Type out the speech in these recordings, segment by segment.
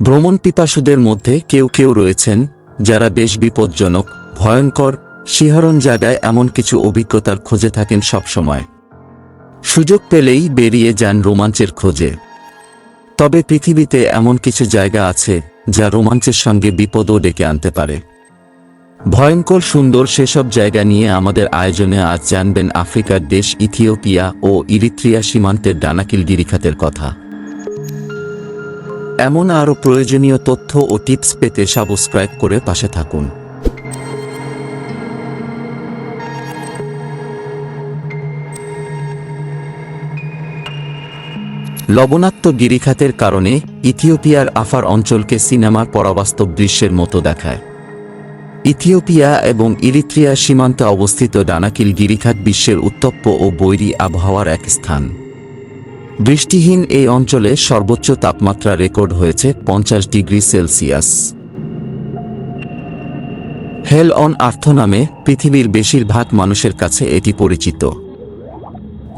ভ্রমণ পিপাসুদের মধ্যে কেউ কেউ রয়েছেন, যারা বেশ বিপজ্জনক, ভয়ঙ্কর, শিহরণ জায়গায় এমন কিছু অভিজ্ঞতার খোঁজে থাকেন সবসময়। সুযোগ পেলেই বেরিয়ে যান রোমাঞ্চের খোঁজে। তবে পৃথিবীতে এমন কিছু জায়গা আছে, যা রোমাঞ্চের সঙ্গে বিপদও ডেকে আনতে পারে। ভয়ঙ্কর সুন্দর সেসব জায়গা নিয়ে আমাদের আয়োজনে আজ জানবেন আফ্রিকার দেশ ইথিওপিয়া ও ইরিত্রিয়া সীমান্তের ডানাকিল গিরিখাতের কথা। এমন আরও প্রয়োজনীয় তথ্য ও টিপস পেতে সাবস্ক্রাইব করে পাশে থাকুন। লবণাক্ত গিরিখাতের কারণে ইথিওপিয়ার আফার অঞ্চলকে সিনেমার পরাবাস্তব দৃশ্যের মতো দেখায়। ইথিওপিয়া এবং ইরিত্রিয়া সীমান্তে অবস্থিত ডানাকিল গিরিখাত বিশ্বের উত্তপ্ত ও বৈরী আবহাওয়ার এক স্থান। বৃষ্টিহীন এই অঞ্চলে সর্বোচ্চ তাপমাত্রা রেকর্ড হয়েছে পঞ্চাশ degree Celsius. Hell on earth নামে পৃথিবীর বেশিরভাগ মানুষের কাছে এটি পরিচিত।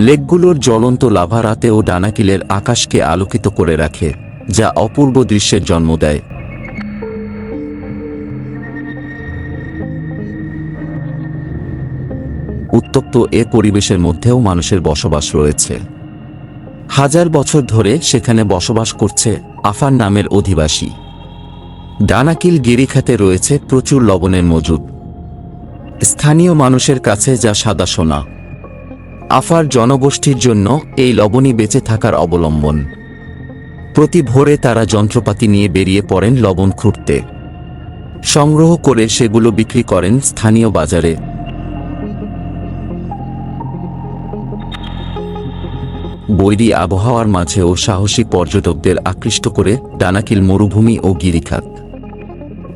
লেকগুলোর জ্বলন্ত লাভা রাতেও ডানাকিলের আকাশকে আলোকিত করে রাখে, যা অপূর্ব দৃশ্যের জন্ম দেয়। উত্তপ্ত এ পরিবেশের মধ্যেও মানুষের বসবাস রয়েছে। হাজার বছর ধরে সেখানে বসবাস করছে আফার নামের অধিবাসী। ডানাকিল গিরিখাতে রয়েছে প্রচুর লবণের মজুদ। স্থানীয় মানুষের কাছে যা সাদা সোনা। আফার জনগোষ্ঠীর জন্য এই লবণই বেঁচে থাকার অবলম্বন। প্রতি ভোরে তারা যন্ত্রপাতি নিয়ে বেরিয়ে পড়েন লবণ খুঁড়তে। সংগ্রহ করে সেগুলো বিক্রি করেন স্থানীয় বাজারে। বৈরী আবহাওয়ার মাঝেও সাহসী পর্যটকদের আকৃষ্ট করে ডানাকিল মরুভূমি ও গিরিখাত।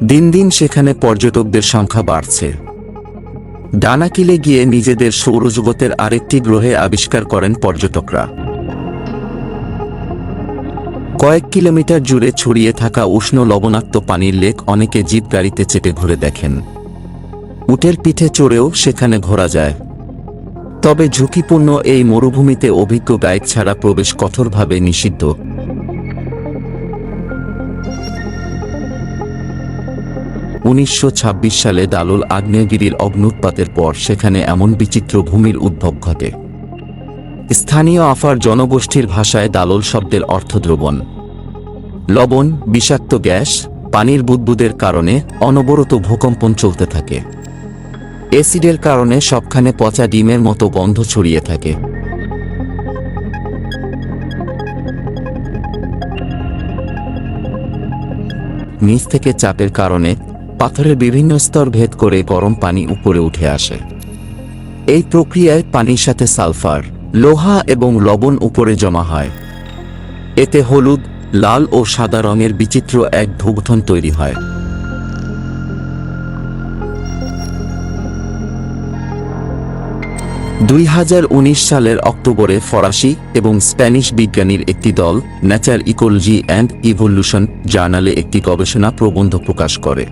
দিন দিন সেখানে পর্যটকদের সংখ্যা বাড়ছে। ডানাকিলে গিয়ে নিজেদের সৌরজগতের আরেকটি গ্রহে আবিষ্কার করেন পর্যটকরা। কয়েক কিলোমিটার জুড়ে ছড়িয়ে থাকা উষ্ণ লবণাক্ত পানির লেক অনেকে জিপ গাড়িতে চেপে ঘুরে দেখেন। উটের পিঠে চড়েও সেখানে ঘোরা যায়। তবে ঝুঁকিপূর্ণ এই মরুভূমিতে অভিজ্ঞ গাইড ছাড়া প্রবেশ কঠোরভাবে নিষিদ্ধ। উনিশশো ছাব্বিশ সালে দালোল আগ্নেয়গিরির অগ্নুৎপাতের পর সেখানে এমন বিচিত্র ভূমির উদ্ভব ঘটে। স্থানীয় আফার জনগোষ্ঠীর ভাষায় দালোল শব্দের অর্থ দ্রবণ লবণ, বিষাক্ত গ্যাস, পানির বুদবুদের কারণে অনবরত ভূকম্পন চলতে থাকে। অ্যাসিডের কারণে সবখানে পচা ডিমের মতো গন্ধ ছড়িয়ে থাকে। নিচ থেকে চাপের কারণে পাথরের বিভিন্ন স্তর ভেদ করে গরম পানি উপরে উঠে আসে। এই প্রক্রিয়ায় পানির সাথে সালফার, লোহা এবং লবণ উপরে জমা হয়। এতে হলুদ, লাল ও সাদা রঙের বিচিত্র এক ধূপধন তৈরি হয়। দুই হাজার উনিশ সালের অক্টোবরে ফরাসি এবং স্প্যানিশ বিজ্ঞানীর একটি দল ন্যাচার ইকোলজি অ্যান্ড ইভলিউশন জার্নালে একটি গবেষণা প্রবন্ধ প্রকাশ করে।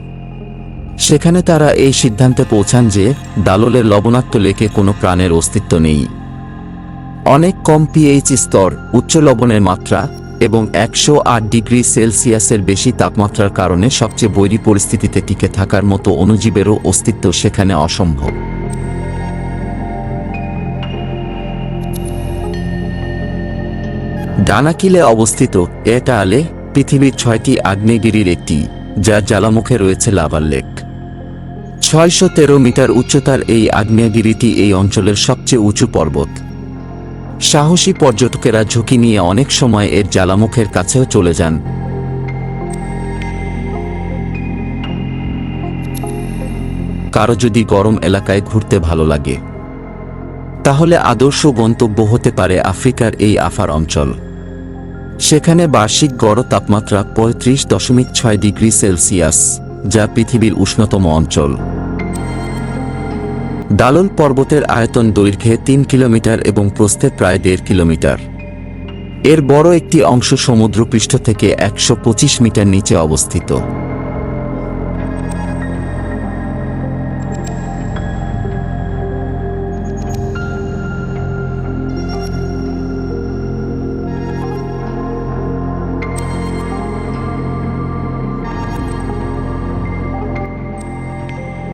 সেখানে তারা এই সিদ্ধান্তে পৌঁছান যে, দালোলের লবণাক্ত লেকে কোনো প্রাণের অস্তিত্ব নেই। অনেক কম পিএইচ স্তর, উচ্চ লবণের মাত্রা এবং একশো আট ডিগ্রি সেলসিয়াসের বেশি তাপমাত্রার কারণে সবচেয়ে বৈরী পরিস্থিতিতে টিকে থাকার মতো অণুজীবেরও অস্তিত্ব সেখানে অসম্ভব। ডানাকিলে অবস্থিত এটা আলে পৃথিবীর ছয়টি আগ্নেয়গিরির একটি, যার জ্বালামুখে রয়েছে লাভার লেক। ছয়শো তেরো মিটার উচ্চতার এই আগ্নেয়গিরিটি এই অঞ্চলের সবচেয়ে উঁচু পর্বত। সাহসী পর্যটকেরা ঝুঁকি নিয়ে অনেক সময় এর জ্বালামুখের কাছেও চলে যান। কারও যদি গরম এলাকায় ঘুরতে ভালো লাগে, তাহলে আদর্শ গন্তব্য হতে পারে আফ্রিকার এই আফার অঞ্চল। সেখানে বার্ষিক গড় তাপমাত্রা পঁয়ত্রিশ দশমিক ছয় ডিগ্রি সেলসিয়াস, যা পৃথিবীর উষ্ণতম অঞ্চল। দালল পর্বতের আয়তন দৈর্ঘ্যে তিন কিলোমিটার এবং প্রস্থে প্রায় দেড় কিলোমিটার। এর বড় একটি অংশ সমুদ্রপৃষ্ঠ থেকে একশো পঁচিশ মিটার নিচে অবস্থিত।